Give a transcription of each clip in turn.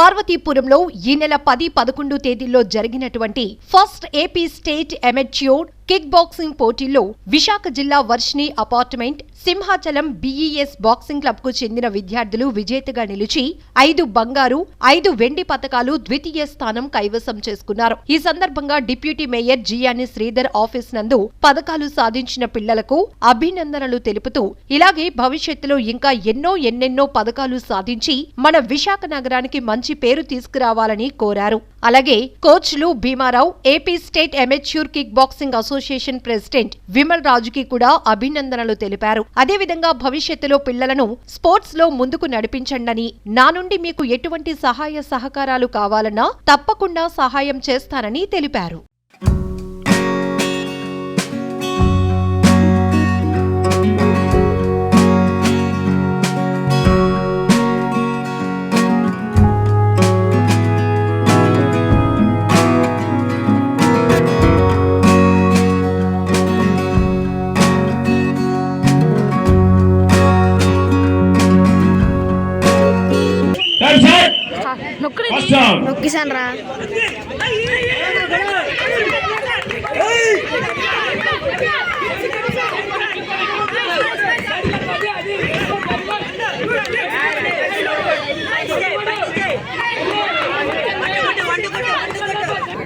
పార్వతీపురంలో ఈ నెల పది పదకొండు తేదీల్లో జరిగినటువంటి first AP state amateur kick boxing పోటీల్లో విశాఖ జిల్లా Varshini apartment Simhachalam BES boxing క్లబ్కు చెందిన విద్యార్థులు విజేతగా నిలిచి ఐదు బంగారు ఐదు వెండి పతకాలు ద్వితీయ స్థానం కైవసం చేసుకున్నారు. ఈ సందర్భంగా డిప్యూటీ మేయర్ జియాని శ్రీధర్ ఆఫీస్ నందు పథకాలు సాధించిన పిల్లలకు అభినందనలు తెలుపుతూ ఇలాగే భవిష్యత్తులో ఇంకా ఎన్నో ఎన్నెన్నో పథకాలు సాధించి మన విశాఖ నగరానికి మంచి పేరు తీసుకురావాలని కోరారు. అలాగే కోచ్లు Bhimarao AP state amateur kick boxing association president Vimal రాజుకి కూడా అభినందనలు తెలిపారు. అదేవిధంగా భవిష్యత్తులో పిల్లలను స్పోర్ట్స్లో ముందుకు నడిపించండని నా నుండి మీకు ఎటువంటి సహాయ సహకారాలు కావాలన్నా తప్పకుండా సహాయం చేస్తానని తెలిపారు. నొక్కిసాను రా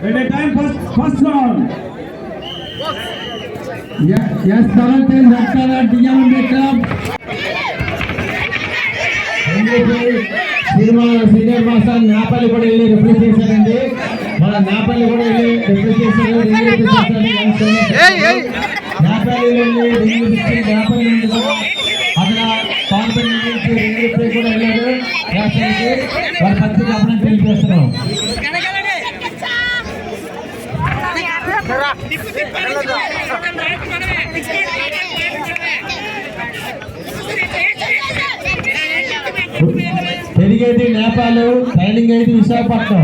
At a time first, first round. Yes, yes, Tarantine, Dr. DMB Club. Cinema senior master Nampally కూడా వెళ్ళి రిప్లేస్ చేశారండి మన నాపల్లి కూడా వెళ్ళి రిప్లేస్ చేశారు వెళ్ళి అక్కడ కాన్ఫిడెంట్ కూడా వెళ్ళారు రాష్ట్రానికి వారి పత్రిక తెలియజేస్తున్నాం నేపాల్ ట్రైనింగ్ అయితే విశాఖపట్నం.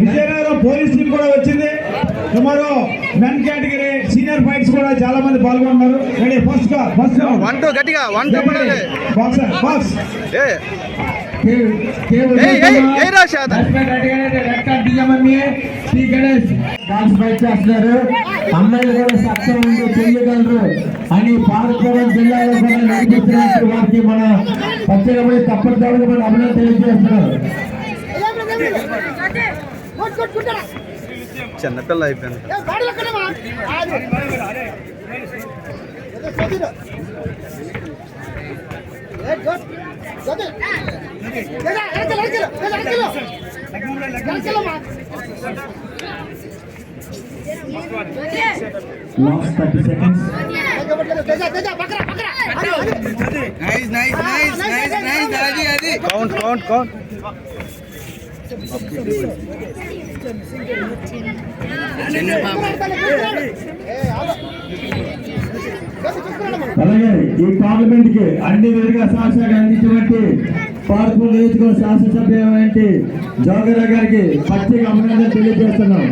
విజయనగరం పోలీస్ టీం కూడా వచ్చింది. Tomorrow men category senior fights కూడా చాలా మంది పాల్గొన్నారు. రెడీ ఫస్ట్ కా ఫస్ట్ వన్ టూ గట్టిగా వన్ టూ పడాలి. బాక్స్ బాక్స్ ఏ ఏయ్, ఏయ్, ఏయ్ రా శాత. ఫైట్ చేస్తున్నారు అమ్మాయిలు కూడా సత్యం ఉండి చేయగలరు అని పాలకోవడం జిల్లాలో కూడా నడిపిస్తున్నట్టు వారికి మన ప్రత్యేకమైన తప్పనిసరిగా మన అభినందన తెలియజేస్తున్నారు చిన్నపిల్ల అయిపోయింది last thirty seconds nice nice nice nice nice అది అది కౌంట్ కౌంట్ కౌంట్ అలాగే ఈ పార్లమెంట్కి అన్ని విధంగా శాసనగా అందించినటువంటి పార్పు నియోజకవర్గ శాసనసభ్యులైనటువంటి జోగరా గారికి ప్రత్యేక అభినందన తెలియజేస్తున్నాం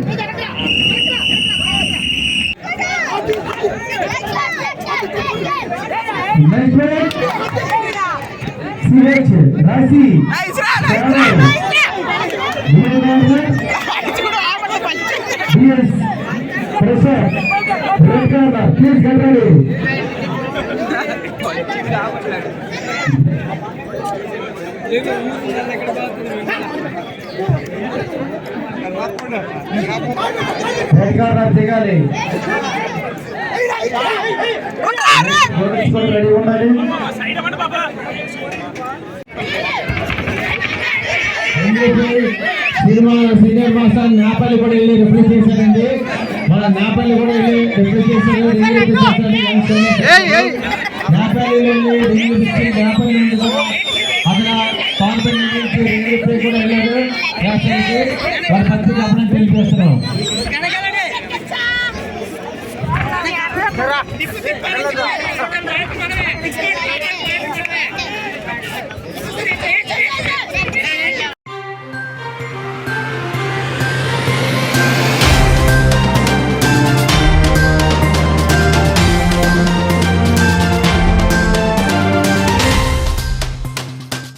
Next play. CH, దిగాలి రెడీ ఉండాలి సినిమా సీనియర్ మాస్టర్ నాపల్లి కూడా వెళ్ళి రిప్లేస్ చేశారండి మన నాపల్లి కూడా వెళ్ళి రిప్లేస్ చేశారు నాపల్లి వెళ్ళి నాపల్లి నుండి కూడా అక్కడ కాన్ఫిడెంట్ నుంచి రింగ్ రిప్లేస్ కూడా వెళ్ళారు రాష్ట్రానికి వారి పత్రిక అప్పుడు తెలియజేస్తున్నాం నొక్కు